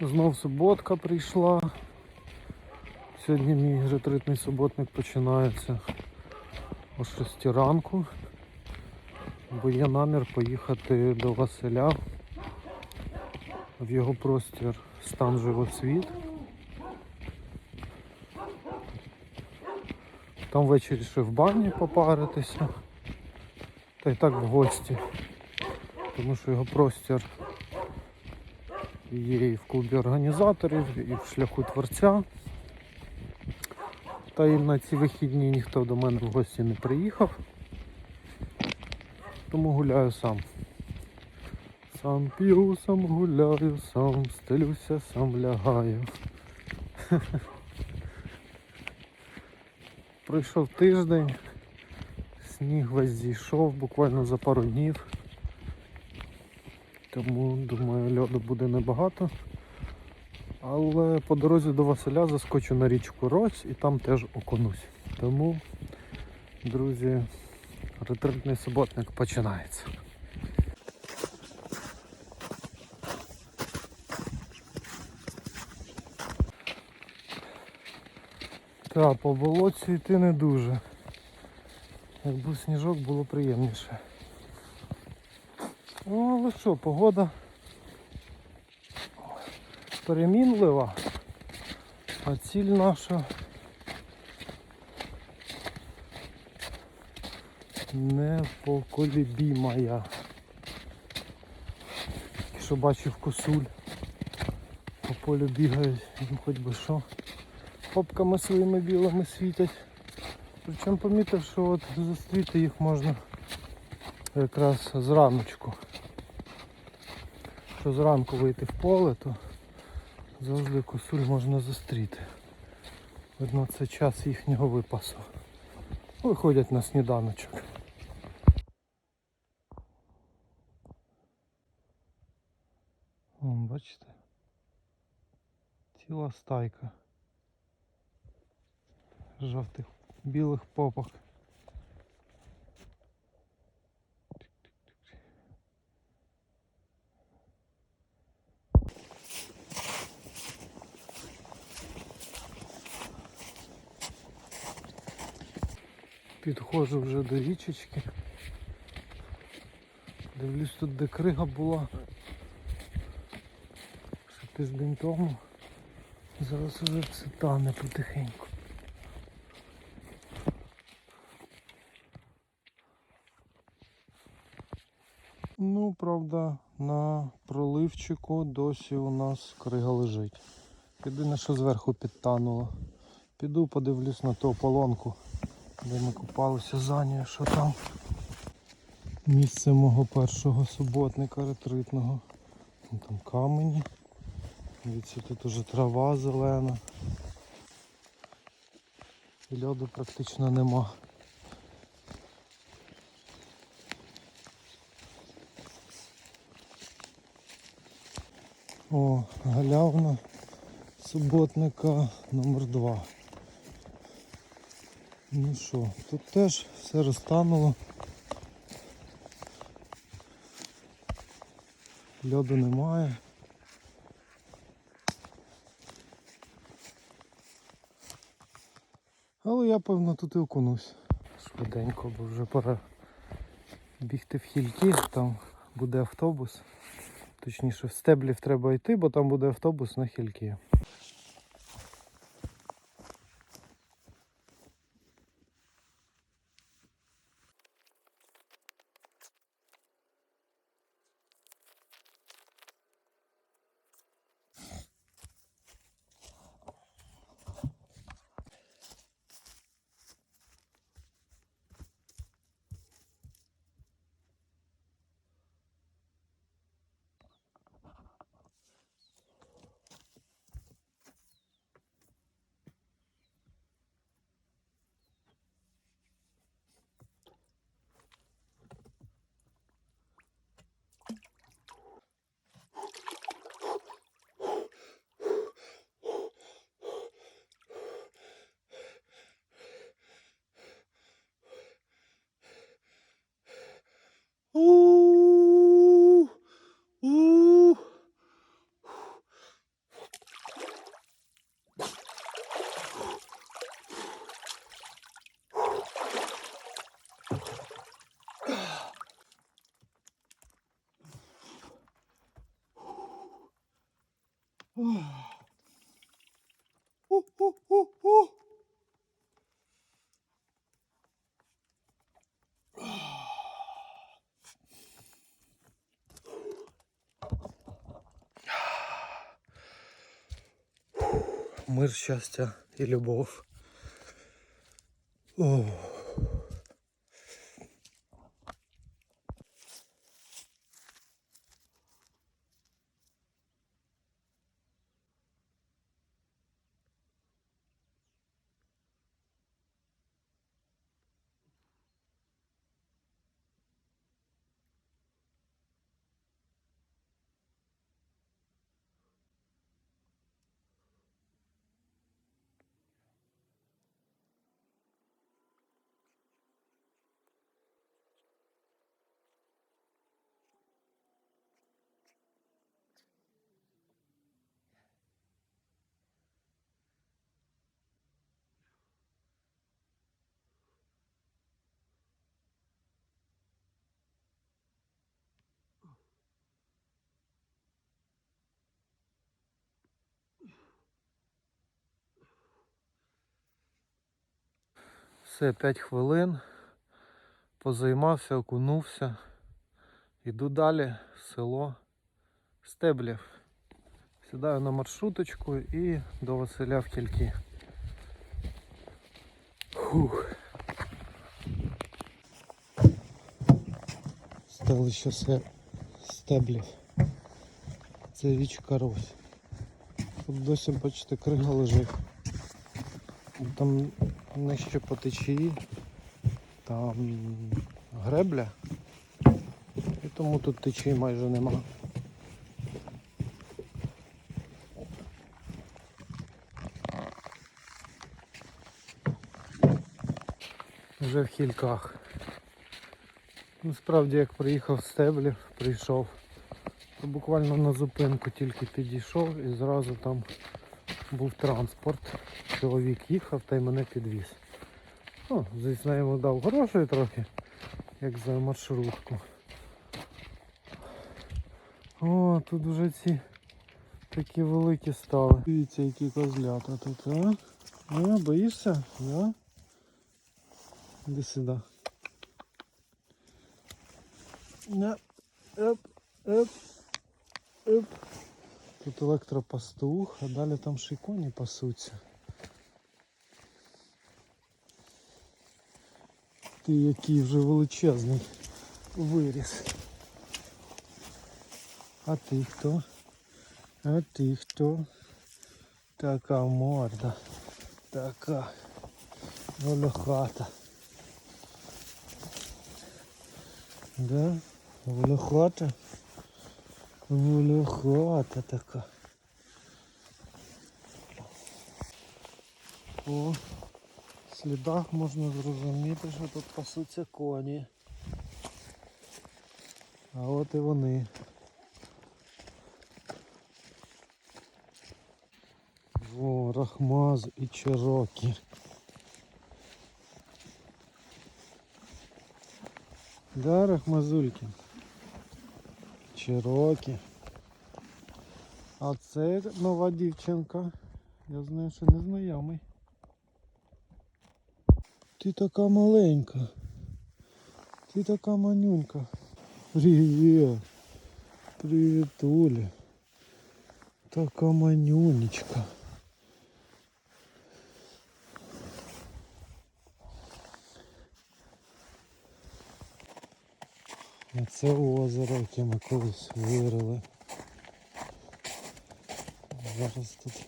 Знов суботка прийшла. Сьогодні мій ретритний суботник починається о 6 ранку, бо є намір поїхати до Василя в його простір стан живоцвіт. Там ввечері ще в бані попаритися. Та й так в гості. Тому що його простір є і в клубі організаторів, і в шляху творця. Та і на ці вихідні ніхто до мене в гості не приїхав. Тому гуляю сам. Сам п'ю, сам гуляю, сам стелюся, сам лягаю. Пройшов тиждень, сніг весь зійшов буквально за пару днів. Тому думаю льоду буде небагато. Але по дорозі до Василя заскочу на річку Рось і там теж окунусь. Тому, друзі, ретритний суботник починається. Та, по болотці йти не дуже. Якби сніжок було приємніше. Ну, але що, погода перемінлива, а ціль наша непоколебімая. Що бачив косуль, по полю бігають, ну хоч би що, попками своїми білими світять. Причому помітив, що от зустріти їх можна якраз зраночку. Якщо зранку вийти в поле, то завжди косуль можна зустріти. Видно, це час їхнього випасу. Виходять на сніданочок. Вон, бачите? Ціла стайка жовтих білих попок. Підходжу вже до річечки. Дивлюсь тут де крига була. Ще тиждень тому. Зараз уже все тане потихеньку. Ну, правда, на проливчику досі у нас крига лежить. Єдине, що зверху підтануло. Піду подивлюсь на ту ополонку, де ми купалися за що там. Місце мого першого суботника ретритного. Там камені. Дивіться, тут уже трава зелена. І льоду практично нема. О, галявна суботника номер 2 Ну що, тут теж все розтануло. Льоду немає. Але я певно тут і окунусь. Швиденько, бо вже пора бігти в хільки, там буде автобус. Точніше, в стеблів треба йти, бо там буде автобус на хільки. Мир, щастя і любов. О. Все, 5 хвилин. Позаймався, окунувся. Іду далі в село Стеблів. Сідаю на маршруточку і до Василя в кільки. Фух. Селище се Стеблів. Це річка Рось. Тут досі, бачите, крига лежить. Там нижче по течії, там гребля, і тому тут течії майже нема. Вже в хільках. Насправді як приїхав з стеблів, прийшов, то буквально на зупинку тільки підійшов і зразу там був транспорт. Чоловік їхав та й мене підвіз. Ну, звісно, я йому дав грошей трохи, як за маршрутку. О, тут вже ці такі великі стали. Дивіться, які козлята тут, а? А, боїшся? Да? Іди сюди. Оп, оп, оп. Тут електропастух, а далі там ще й коні пасуться. Ти який вже величезний виріс. А ти хто? А ти хто? Така морда. Така волохата. Да? Волохата? Волохата така. По слідах можна зрозуміти, що тут пасуться коні. А от і вони. О, Рахмаз і Чирокі. Да, Рахмазульки? Чирокі. А це нова дівчинка. Я знаю, ще не знайомий. Ти така маленька. Ти така манюнька. Привіт. Привіт, Оля. Така манюнечка. Це озеро, яке ми колись вирили. Зараз тут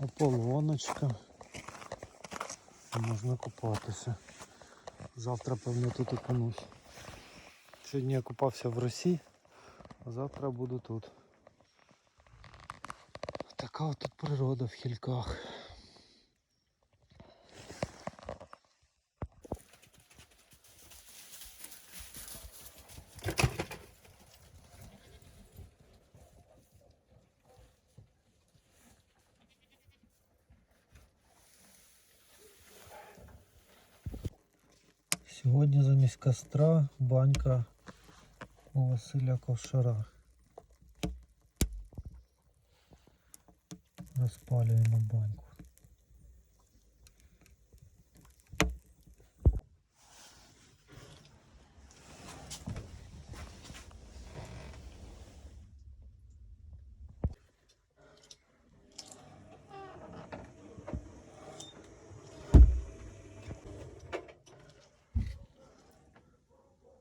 ополоночка. Можна купатися. Завтра, певно, тут окунусь. Сьогодні я купався в Росії, а завтра буду тут. Така от тут природа в хільках. Сьогодні замість костра банька у Василя Ковшара. Розпалюємо баньку.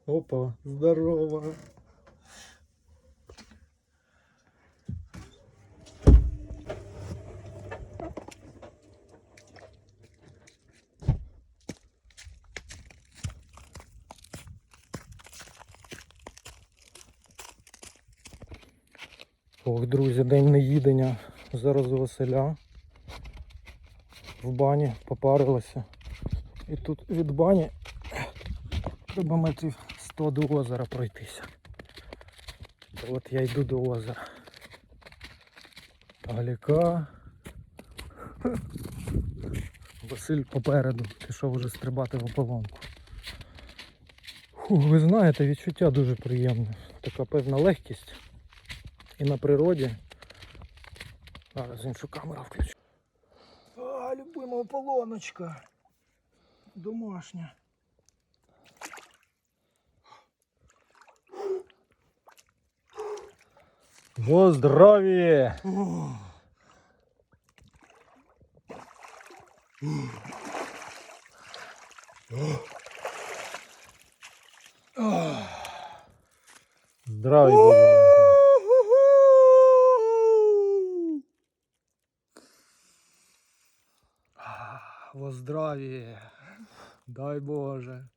Опа, здорово. Ох, друзі, день неїдення. Зараз у Василя. В бані попарилося. І тут від бані треба метрів 100 до озера пройтися. То От я йду до озера. Галіка. Василь попереду пішов уже стрибати в ополонку. Ви знаєте, відчуття дуже приємне. Така певна легкість. І на природі. Зараз іншу камеру включу. А, любима ополоночка. Домашня. Во здравие! Здравия, Во здраві. Дай Боже.